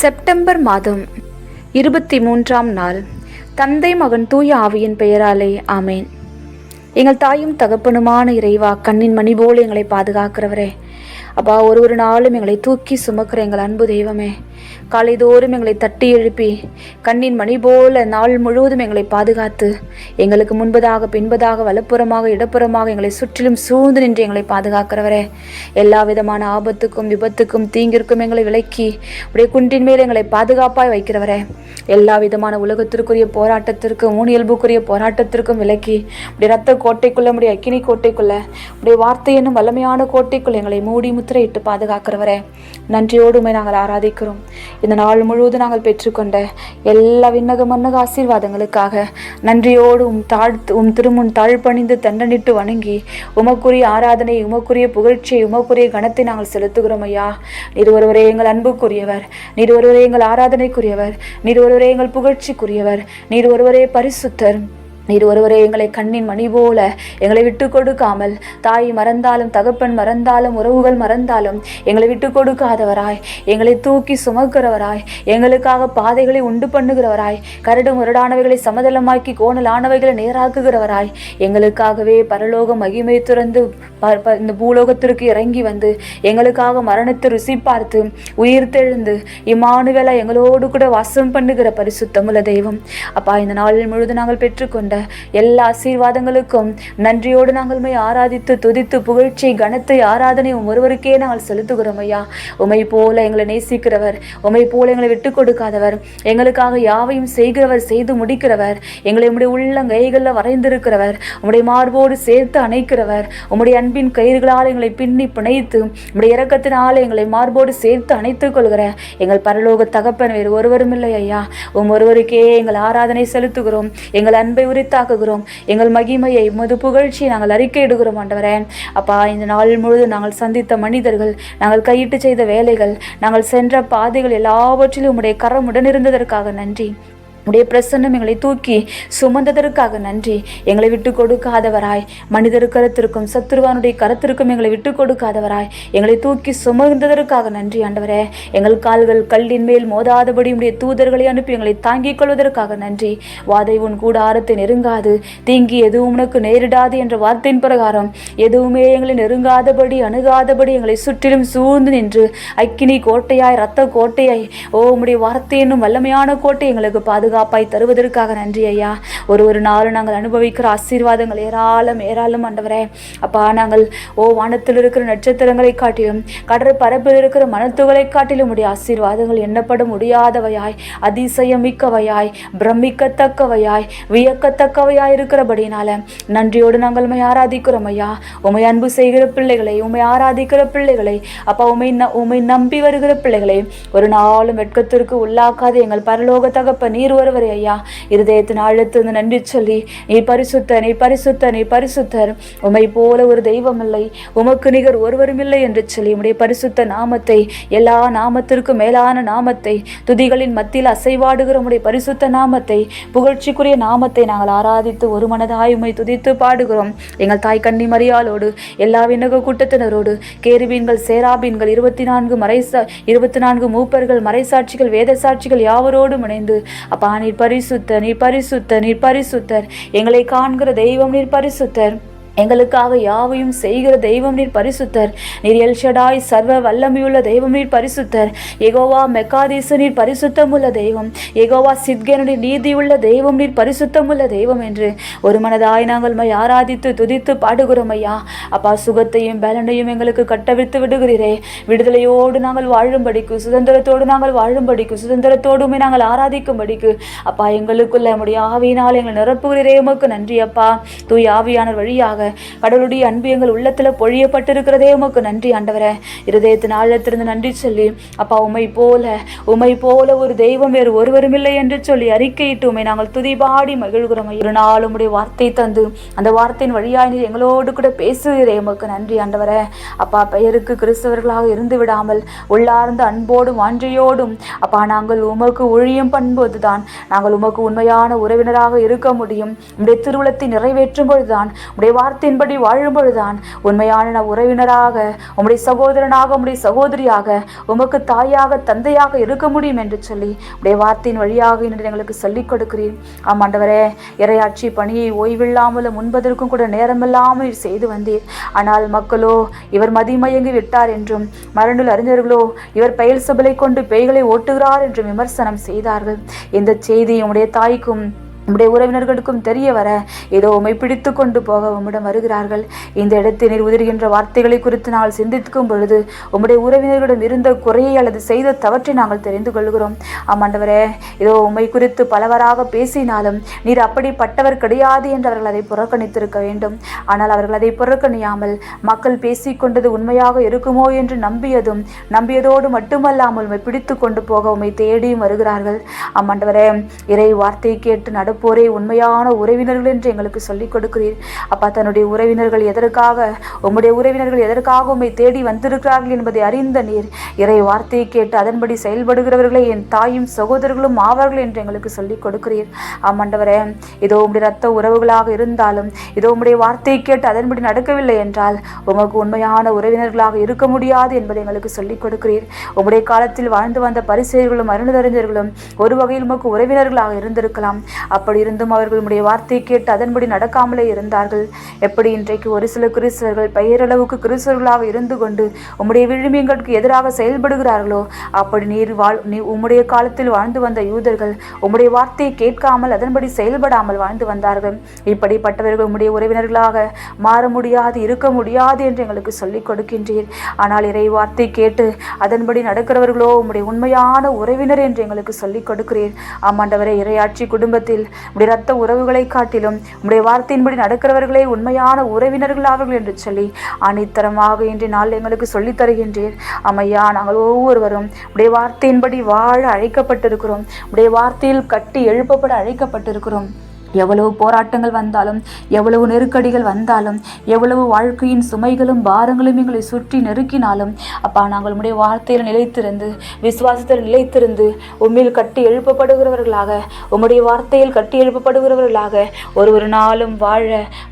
September மாதம் இருபத்தி மூன்றாம் நாள். தந்தை மகன் தூய ஆவியின் பெயராலே ஆமேன். எங்கள் தாயும் தகப்பனுமான இறைவா கண்ணின் மணி போல் எங்களை பாதுகாக்கிறவரே அப்பா ஒரு ஒரு நாளும் எங்களை தூக்கி சுமக்கிற எங்கள் அன்பு தெய்வமே. காலைதோறும் எங்களை தட்டி எழுப்பி கண்ணின் மணி போல நாள் முழுவதும் எங்களை பாதுகாத்து எங்களுக்கு முன்பதாக பின்பதாக வலப்புறமாக இடப்புறமாக எங்களை சுற்றிலும் சூழ்ந்து நின்று எங்களை பாதுகாக்கிறவரே. எல்லா விதமான ஆபத்துக்கும் விபத்துக்கும் தீங்கிற்கும் எங்களை விலக்கி உடைய குன்றின் மேல் எங்களை பாதுகாப்பாய் வைக்கிறவரே. எல்லா விதமான உலகத்திற்குரிய போராட்டத்திற்கும் ஊனியல்புக்குரிய போராட்டத்திற்கும் விலக்கி உடைய ரத்த கோட்டைக்குள்ள உடைய அக்கினி கோட்டைக்குள்ள உடைய வார்த்தை என்னும் வல்லமையான கோட்டைக்குள் எங்களை மூடி முத்திரையிட்டு பாதுகாக்கிறவரே. நன்றியோடுமை நாங்கள் ஆராதிக்கிறோம். இந்த நாள் முழுவதும் நாங்கள் பெற்றுக்கொண்ட எல்லா விண்ணக மன்னக ஆசீர்வாதங்களுக்காக நன்றியோடு உம் தாழ்த்து உம் திருமுன் தாழ்பணிந்து தண்டனிட்டு வணங்கி உமக்குரிய ஆராதனை உமக்குரிய புகழ்ச்சியை உமக்குரிய கணத்தை நாங்கள் செலுத்துகிறோம் ஐயா. நீர் ஒருவரே எங்கள் அன்புக்குரியவர். நீர் ஒருவரே எங்கள் ஆராதனைக்குரியவர். நீர் ஒருவரே எங்கள் புகழ்ச்சிக்குரியவர். நீர் ஒருவரே பரிசுத்தர். நீர் ஒருவரே எங்களை கண்ணின் மணி போல எங்களை விட்டு கொடுக்காமல் தாய் மறந்தாலும் தகப்பன் மறந்தாலும் உறவுகள் மறந்தாலும் எங்களை விட்டு கொடுக்காதவராய் எங்களை தூக்கி சுமக்கிறவராய் எங்களுக்காக பாதைகளை உண்டு பண்ணுகிறவராய் கரடு முரடானவைகளை சமதளமாக்கி கோணலானவைகளை நேராக்குகிறவராய் எங்களுக்காகவே பரலோக மகிமை துறந்து ப- ப- இந்த பூலோகத்திற்கு இறங்கி வந்து எங்களுக்காக மரணத்தை ருசி பார்த்து உயிர் தெழுந்து இம்மானுவேலா எங்களோடு கூட வாசம் பண்ணுகிற பரிசுத்தமுள்ள தெய்வம். அப்பா இந்த நாளில் முழுது நாங்கள் பெற்றுக்கொண்ட எல்லா ஆசீர்வாதங்களுக்கும் நன்றியோடு நாங்கள் உண்மை ஆராதித்து துதித்து புகழ்ச்சி கனத்தை ஆராதனை உம் ஒருவருக்கே நாங்கள் செலுத்துகிறோம் ஐயா. உமை போல எங்களை நேசிக்கிறவர் உமை போல எங்களை விட்டு கொடுக்காதவர் எங்களுக்காக யாவையும் செய்கிறவர் செய்து முடிக்கிறவர் எங்களை உம்முடைய உள்ளங்கைகளில் வரைந்திருக்கிறவர் உம்முடைய மார்போடு சேர்த்து அணைக்கிறவர் உம்முடைய அன்பின் கயிறுகளால் எங்களை பின்னி பிணைத்து உம்முடைய இறக்கத்தினால் எங்களை மார்போடு சேர்த்து அணைத்துக் கொள்கிற எங்கள் பரலோக தகப்பன் வேறு ஒருவரும் இல்லை ஐயா. உம் ஒருவருக்கே எங்கள் ஆராதனை செலுத்துகிறோம் எங்கள் அன்பை உரித்தாக்குகிறோம் எங்கள் மகிமையை உமது புகழ்ச்சியை நாங்கள் அறிக்கையிடுகிறோம் ஆண்டவரே. அப்பா இந்த நாள் முழுதும் நாங்கள் சந்தித்த மனிதர்கள் நாங்கள் கையிட்டு செய்த வேலைகள் நாங்கள் சென்ற பாதைகள் எல்லாவற்றிலும் உம்முடைய கரம் உடனிருந்ததற்காக நன்றி. உடைய பிரசன்னம் எங்களை தூக்கி சுமந்ததற்காக நன்றி. எங்களை விட்டு கொடுக்காதவராய் மனிதர் கருத்திற்கும் சத்துருவானுடைய கருத்திற்கும் எங்களை விட்டு கொடுக்காதவராய் எங்களை தூக்கி சுமந்ததற்காக நன்றி ஆண்டவரே. எங்கள் கால்கள் கல்லின் மேல் மோதாதபடி உடைய தூதர்களை அனுப்பி எங்களை தாங்கிக் கொள்வதற்காக நன்றி. வாதை உன் கூடாரத்தை நெருங்காது தீங்கி எதுவும் உனக்கு நேரிடாது என்ற வார்த்தையின் பிரகாரம். எதுவுமே எங்களை நெருங்காதபடி அணுகாதபடி எங்களை சுற்றிலும் சூழ்ந்து நின்று அக்கினி கோட்டையாய் ரத்த கோட்டையாய் ஓ உடைய வார்த்தை என்னும் வல்லமையான கோட்டை எங்களுக்கு பாதுகாப்பாய் தருவதற்காக நன்றி ஐயா. ஒரு ஒரு நாளும் நாங்கள் அனுபவிக்கிற ஆசீர்வாதங்கள் ஏராளம் ஏராளம் ஆண்டவரே. அப்பா நாங்கள் ஓ வானத்தில் இருக்கிற நட்சத்திரங்களை காட்டிலும் கடற்பரப்பில் இருக்கிற மனத்துகளை காட்டிலும் உடைய ஆசீர்வாதங்கள் எண்ணப்பட முடியாதவையாய் அதிசயமிக்கவையாய் பிரமிக்கத்தக்கவையாய் வியக்கத்தக்கவையாய் இருக்கிறபடினால நன்றியோடு நாங்கள் உம்மை ஆராதிக்கிறோம் ஐயா. உமை அன்பு செய்கிற பிள்ளைகளை உம்மை ஆராதிக்கிற பிள்ளைகளை அப்பா உம்மை ந- நம்பி வருகிற பிள்ளைகளை ஒரு நாளும் வெட்கத்திற்கு உள்ளாக்காது எங்கள் பரலோக தகப்ப நீர் ஒருவரே ஐயா. இருதயத்தின் ஆழத்திலிருந்து நன்றி சொல்லி நீ பரிசுத்த நீ பரிசுத்த நீ பரிசுத்தர். உமை போல ஒரு தெய்வம் இல்லை. உமக்கு நிகர் ஒருவரும் இல்லை என்று சொல்லி உடைய பரிசுத்த நாமத்தை எல்லா நாமத்திற்கும் மேலான நாமத்தை துதிகளின் மத்தியில் அசைவாடுகிற உடைய பரிசுத்த நாமத்தை புகழ்ச்சிக்குரிய நாமத்தை நாங்கள் ஆராதித்து ஒரு மனதாய் உமை துதித்து பாடுகிறோம். எங்கள் தாய் கண்ணி மரியாளோடு எல்லா விண்ணக கூட்டத்தினரோடு கேருபீன்கள் சேராபீன்கள் இருபத்தி நான்கு மறைசா இருபத்தி நான்கு மூப்பர்கள் மறைசாட்சிகள் வேத சாட்சிகள் யாவரோடும் இணைந்து அப்பா நீர் பரிசுத்தர் நீர் பரிசுத்தர் நீர் பரிசுத்தர். எங்களை காண்கிற தெய்வம் நீர் பரிசுத்தர். எங்களுக்காக யாவையும் செய்கிற தெய்வம் நீர் பரிசுத்தர். நீர் எல்ஷடாய் சர்வ வல்லமையுள்ள தெய்வம் நீர் பரிசுத்தர். எகோவா மெக்காதீசு நீர் பரிசுத்தமுள்ள தெய்வம். எகோவா சித்கனுடைய நீதியுள்ள தெய்வம் நீர் பரிசுத்தமுள்ள தெய்வம் என்று. ஒரு மனதாய் நாங்கள் மை ஆராதித்து துதித்து பாடுகிறோம் ஐயா. அப்பா சுகத்தையும் பலனையும் எங்களுக்கு கட்டவிழ்த்து விடுகிறீரே. விடுதலையோடு நாங்கள் வாழும்படிக்கு சுதந்திரத்தோடு நாங்கள் வாழும்படிக்கு சுதந்திரத்தோடுமே நாங்கள் ஆராதிக்கும்படிக்கு. அப்பா எங்களுக்குள்ள நம்முடைய ஆவியினால் எங்களை நிரப்புகிறீரே. உமக்கு நன்றி அப்பா. தூய் ஆவியானவர் வழியாக கடவுளுடைய அன்பு எங்கள் உள்ளத்துல பொழியப்பட்டிருக்கிறதே உமக்கு நன்றி ஆண்டவரே. இருதயத்தின் ஆழத்திலிருந்து நன்றி சொல்லி அப்பா உமை போல உமை போல ஒரு தெய்வம் வேறு ஒருவரும் இல்லை என்று சொல்லி அறிக்கையிட்டு உமை நாங்கள் துதிபாடி மகிழ்கிறோம். ஒரு நாள் உம்முடைய வார்த்தை தந்து அந்த வார்த்தையின் வழியாய் நீர் எங்களோடு கூட பேசுகிறே உமக்கு நன்றி ஆண்டவரே. அப்பா பெயருக்கு கிறிஸ்தவர்களாக இருந்து விடாமல் உள்ளார்ந்த அன்போடும் வாஞ்சையோடும் அப்பா நாங்கள் உமக்கு ஊழியம் பண்ணும்போதுதான் நாங்கள் உமக்கு உண்மையான உறவினராக இருக்க முடியும். உடைய திருவுளத்தை நிறைவேற்றும் பொழுதுதான் உடைய வார்த்தை வார்த்தையின்படி வாழும்பொழுதுதான் உண்மையான உறவினராக உம்முடைய சகோதரனாக உம்முடைய சகோதரியாக உமக்கு தாயாக தந்தையாக இருக்க முடியும் என்று சொல்லி உடைய வார்த்தையின் வழியாக இன்று எங்களுக்கு சொல்லிக் கொடுக்கிறேன் ஆமாண்டவரே இறையாட்சி பணியை ஓய்வில்லாமலும் முன்பதற்கும் கூட நேரமில்லாமல் செய்து வந்தீர். ஆனால் மக்களோ இவர் மதிமயங்கி விட்டார் என்றும் மரணுள் அறிஞர்களோ இவர் பெயல் சபலை கொண்டு பேய்களை ஓட்டுகிறார் என்றும் விமர்சனம் செய்தார்கள். இந்த செய்தி உம்முடைய தாய்க்கும் உம்முடைய உறவினர்களுக்கும் தெரிய வர ஏதோ உம்மை பிடித்து கொண்டு போக உம்மிடம் வருகிறார்கள். இந்த இடத்தில் நீர் உதிர்கின்ற வார்த்தைகளை குறித்து நாங்கள் சிந்திக்கும் பொழுது உம்முடைய உறவினர்களிடம் இருந்த குறையை அல்லது செய்த தவற்றை நாங்கள் தெரிந்து கொள்கிறோம். ஆமாண்டவரே ஏதோ உம்மை குறித்து பலவராக பேசினாலும் நீர் அப்படிப்பட்டவர் கிடையாது என்று அவர்கள் அதை புறக்கணித்திருக்க வேண்டும். ஆனால் அவர்கள் அதை புறக்கணியாமல் மக்கள் பேசிக்கொண்டது உண்மையாக இருக்குமோ என்று நம்பியதும் நம்பியதோடு மட்டுமல்லாமல் உம்மை பிடித்து கொண்டு போக உம்மை தேடியும் வருகிறார்கள். ஆமாண்டவரே இறை வார்த்தை கேட்டு போரே உண்மையான உறவினர்கள் என்று எங்களுக்கு சொல்லிக் கொடுக்கிறீர். அப்பா தன்னுடைய உறவினர்கள் எதற்காக உம்முடைய உறவினர்கள் எதற்காக உம்மை தேடி வந்திருக்கிறார்கள் என்பதை அறிந்த நீர் இறை வார்த்தையை கேட்டு அதன்படி செயல்படுகிறவர்களே என் தாயும் சகோதரர்களும் ஆவார்கள் என்று எங்களுக்கு சொல்லிக் கொடுக்கிறீர். ஆமாண்டவரே இதோ உம்முடைய ரத்த உறவுகளாக இருந்தாலும் இதோ உம்முடைய வார்த்தையை கேட்டு அதன்படி நடக்கவில்லை என்றால் உமக்கு உண்மையான உறவினர்களாக இருக்க முடியாது என்பதை எங்களுக்கு சொல்லிக் கொடுக்கிறீர். உம்முடைய காலத்தில் வாழ்ந்து வந்த பரிசெயர்களும் அருணதறிஞர்களும் ஒரு வகையில் உமக்கு உறவினர்களாக இருந்திருக்கலாம். அப்படி இருந்தும் அவர்கள் உடைய வார்த்தை கேட்டு அதன்படி நடக்காமலே இருந்தார்கள். எப்படி இன்றைக்கு ஒரு சில கிறிஸ்தவர்கள் பெயரளவுக்கு கிறிஸ்தவர்களாக இருந்து கொண்டு உம்முடைய விழுமியங்களுக்கு எதிராக செயல்படுகிறார்களோ அப்படி நீர் வாழ் நீ உம்முடைய காலத்தில் வாழ்ந்து வந்த யூதர்கள் உம்முடைய வார்த்தையை கேட்காமல் அதன்படி செயல்படாமல் வாழ்ந்து வந்தார்கள். இப்படிப்பட்டவர்கள் உம்முடைய உறவினர்களாக மாற முடியாது இருக்க முடியாது என்று எங்களுக்கு சொல்லிக் கொடுக்கின்றீர். ஆனால் இறை வார்த்தை கேட்டு அதன்படி நடக்கிறவர்களோ உம்முடைய உண்மையான உறவினர் என்று எங்களுக்கு சொல்லிக் கொடுக்கிறீர். ஆமாண்டவரே இறையாட்சி குடும்பத்தில் உடைய ரத்த உறவுகளை காட்டிலும் உடைய வார்த்தையின்படி நடக்கிறவர்களே உண்மையான உறவினர்கள் ஆவார்கள் என்று சொல்லி அனைத்தரமாக இன்றைய நாள் எங்களுக்கு சொல்லித் தருகின்றீர். அமையா நாங்கள் ஒவ்வொருவரும் உடைய வார்த்தையின்படி வாழ அழைக்கப்பட்டிருக்கிறோம். உடைய வார்த்தையில் கட்டி எழுப்பப்பட அழைக்கப்பட்டிருக்கிறோம். எவ்வளவு போராட்டங்கள் வந்தாலும் எவ்வளவு நெருக்கடிகள் வந்தாலும் எவ்வளவு வாழ்க்கையின் சுமைகளும் பாரங்களும் எங்களை சுற்றி நெருக்கினாலும் அப்பா நாங்கள் உடைய வார்த்தையில் நிலைத்திருந்து விசுவாசத்தில் நிலைத்திருந்து உண்மையில் கட்டி எழுப்பப்படுகிறவர்களாக உம்முடைய வார்த்தையில் கட்டி எழுப்பப்படுகிறவர்களாக ஒரு ஒரு நாளும் வாழ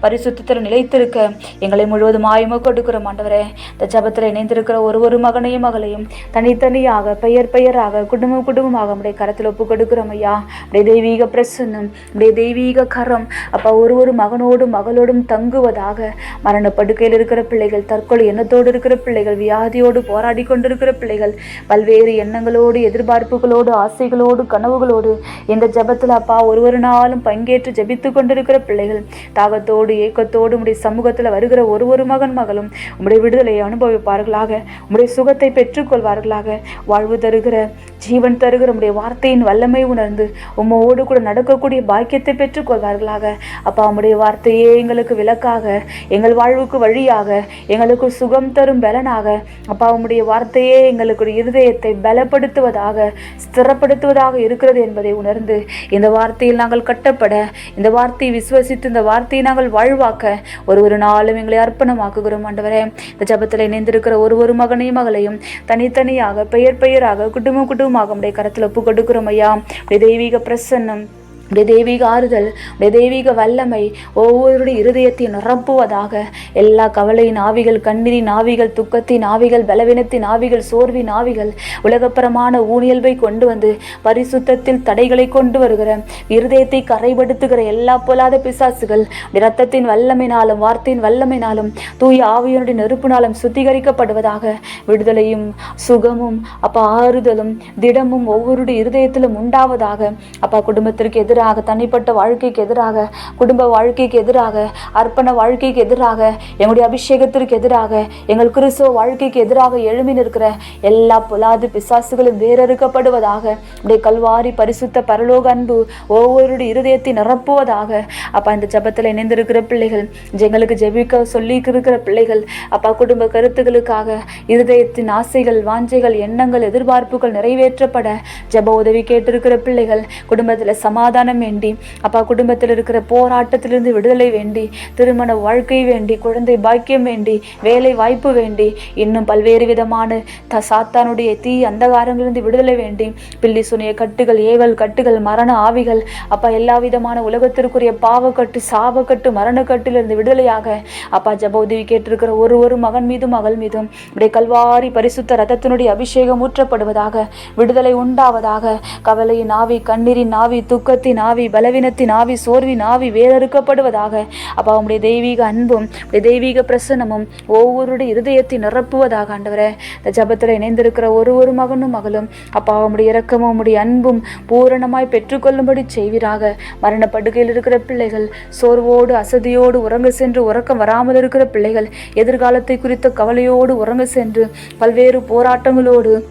பரிசுத்தத்தில் நிலைத்திருக்க எங்களை முழுவதுமாய் கொடுக்கிற மாண்டவரே இந்த ஜபத்தில் இணைந்திருக்கிற ஒரு ஒரு மகனையும் மகளையும் தனித்தனியாக பெயர் பெயராக குடும்பம் குடும்பமாக நம்முடைய கரத்தில் ஒப்பு கொடுக்கிறோம் ஐயா. உடைய தெய்வீக பிரசன்னம் உடைய தெய்வீக கரம். அப்பா ஒரு ஒரு மகனோடும் மகளோடும் தங்குவதாக. மரண படுக்கையில் இருக்கிற பிள்ளைகள் தற்கொலை எண்ணத்தோடு இருக்கிற பிள்ளைகள் வியாதியோடு போராடி கொண்டிருக்கிற பிள்ளைகள் பல்வேறு எண்ணங்களோடு எதிர்பார்ப்புகளோடு ஆசைகளோடு கனவுகளோடு இந்த ஜெபத்தில் அப்பா ஒரு ஒரு நாளும் பங்கேற்று ஜபித்து கொண்டிருக்கிற பிள்ளைகள் தாகத்தோடு ஏக்கத்தோடு உடைய சமூகத்தில் வருகிற ஒரு ஒரு மகன் மகளும் உம்முடைய விடுதலையை அனுபவிப்பார்களாக உம்முடைய சுகத்தை பெற்றுக்கொள்வார்களாக. வாழ்வு தருகிற ஜீவன் தருகிற உடைய வார்த்தையின் வல்லமை உணர்ந்து உம்மோடு கூட நடக்கக்கூடிய பாக்கியத்தை பெற்று ஏற்றுக்கொள்வார்களாக அப்பா உம்முடைய வார்த்தையே எங்களுக்கு விளக்காக. எங்கள் வாழ்வுக்கு வழியாக. எங்களுக்கு சுகம் தரும் பலனாக. அப்பா உம்முடைய வார்த்தையே எங்களுக்கு இருதயத்தை பலப்படுத்துவதாக ஸ்திரப்படுத்துவதாக இருக்கிறது என்பதை உணர்ந்து இந்த வார்த்தையில் நாங்கள் கட்டப்பட இந்த வார்த்தையை விசுவசித்து இந்த வார்த்தையை நாங்கள் வாழ்வாக்க ஒரு ஒரு நாளும் எங்களை அர்ப்பணமாக்குகிறோம் ஆண்டவரே. இந்த ஜபத்தில் இணைந்திருக்கிற ஒரு ஒரு மகனையும் மகளையும் தனித்தனியாக பெயர் பெயராக குடும்ப குடும்பமாக உடைய கரத்தில் ஒப்பு கொடுக்கிறோம் ஐயா தெய்வீக பிரசன்னம் உடைய தெய்வீக ஆறுதல் உடைய தெய்வீக வல்லமை ஒவ்வொருடைய இருதயத்தை நிரப்புவதாக எல்லா கவலையின் ஆவிகள் கண்ணீரின் ஆவிகள் துக்கத்தின் ஆவிகள் பலவீனத்தின் ஆவிகள் சோர்வின் ஆவிகள் உலகப்பரமான ஊனியல்பை கொண்டு வந்து பரிசுத்தத்தில் தடைகளை கொண்டு வருகிற இருதயத்தை கரைபடுத்துகிற எல்லா பொல்லாத பிசாசுகள் இரத்தத்தின் வல்லமைனாலும் வார்த்தையின் வல்லமைனாலும் தூய ஆவியனுடைய நெருப்பினாலும் சுத்திகரிக்கப்படுவதாக விடுதலையும் சுகமும் அப்பா ஆறுதலும் திடமும் ஒவ்வொருடைய இருதயத்திலும் உண்டாவதாக அப்பா குடும்பத்திற்கு எதிராக தனிப்பட்ட வாழ்க்கைக்கு எதிராக குடும்ப வாழ்க்கைக்கு எதிராக அர்ப்பண வாழ்க்கைக்கு எதிராக எங்களுடைய அபிஷேகத்திற்கு எதிராக எங்கள் கிறிஸ்துவ வாழ்க்கைக்கு எதிராக எழுமி நிற்கிற எல்லா பொலாது பிசாசுகளும் வேறறுக்கப்படுவதாக உடைய கல்வாரி பரிசுத்த பரலோக அன்பு ஒவ்வொருடைய இருதயத்தை நிரப்புவதாக அப்பா இந்த ஜபத்தில் இணைந்திருக்கிற பிள்ளைகள் எங்களுக்கு ஜெபிக்க சொல்லி இருக்கிற பிள்ளைகள் அப்பா குடும்ப கருத்துக்களுக்காக இருதயத்தின் ஆசைகள் வாஞ்சைகள் எண்ணங்கள் எதிர்பார்ப்புகள் நிறைவேற்றப்பட ஜெப உதவி கேட்டிருக்கிற பிள்ளைகள் குடும்பத்தில் சமாதான சமாதானம் வேண்டி அப்பா குடும்பத்தில் இருக்கிற போராட்டத்திலிருந்து விடுதலை வேண்டி திருமண வாழ்க்கை வேண்டி குழந்தை பாக்கியம் வேண்டி வேலை வாய்ப்பு வேண்டி இன்னும் பல்வேறு விதமான த சாத்தானுடைய தீ அந்தகாரங்களிலிருந்து விடுதலை வேண்டி பில்லி சுனிய கட்டுகள் ஏவல் கட்டுகள் மரண ஆவிகள் அப்பா எல்லா விதமான உலகத்திற்குரிய பாவக்கட்டு சாபக்கட்டு மரணக்கட்டிலிருந்து விடுதலையாக அப்பா ஜப உதவி கேட்டிருக்கிற ஒரு ஒரு மகன் மீதும் மகள் மீதும் இப்படி கல்வாரி பரிசுத்த ரத்தத்தினுடைய அபிஷேகம் ஊற்றப்படுவதாக விடுதலை உண்டாவதாக கவலையின் ஆவி கண்ணீரின் ஆவி துக்கத்தின் ஆவி பலவீனத்தின் ஆவி சோர்வின் ஆவி வேறறுக்கப்படுவதாக அப்பா உம்முடைய தெய்வீக அன்பும் தெய்வீக பிரசன்னமும் ஒவ்வொருடைய இருதயத்தை நிரப்புவதாக ஆண்டவரே. இந்த ஜபத்தில் இணைந்திருக்கிற ஒரு ஒரு மகனும் மகளும் அப்பா உம்முடைய இரக்கமும் உம்முடைய அன்பும் பூரணமாய் பெற்றுக்கொள்ளும்படி செய்வீராக. மரண இருக்கிற பிள்ளைகள் சோர்வோடு அசதியோடு உறங்க சென்று உறக்கம் வராமல் இருக்கிற பிள்ளைகள் எதிர்காலத்தை குறித்த கவலையோடு உறங்க சென்று பல்வேறு போராட்டங்களோடு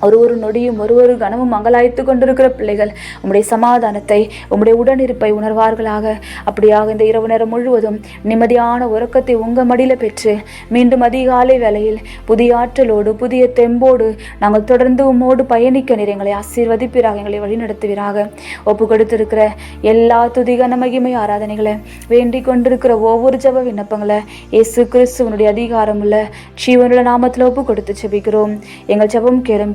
ஒரு ஒரு நொடியும் ஒரு ஒரு கனமும் மங்களாய்த்து கொண்டிருக்கிற பிள்ளைகள் உம்முடைய சமாதானத்தை உம்முடைய உடனிருப்பை உணர்வார்களாக. அப்படியாக இந்த இரவு நேரம் முழுவதும் நிம்மதியான உறக்கத்தை உங்க மடியில் பெற்று மீண்டும் அதிகாலை வேளையில் புதிய ஆற்றலோடு புதிய தெம்போடு நாங்கள் தொடர்ந்து உம்மோடு பயணிக்க நீர் எங்களை ஆசீர்வதிப்பீராக எங்களை வழிநடத்துவீராக. ஒப்பு கொடுத்திருக்கிற எல்லா துதிகன மகிமை ஆராதனைகளை வேண்டிக் கொண்டிருக்கிற ஒவ்வொரு ஜப விண்ணப்பங்களை இயேசு கிறிஸ்துவனுடைய அதிகாரமுள்ள ஜீவனுள்ள நாமத்தில் ஒப்பு கொடுத்து ஜெபிக்கிறோம் எங்கள் ஜெபம் கேளும்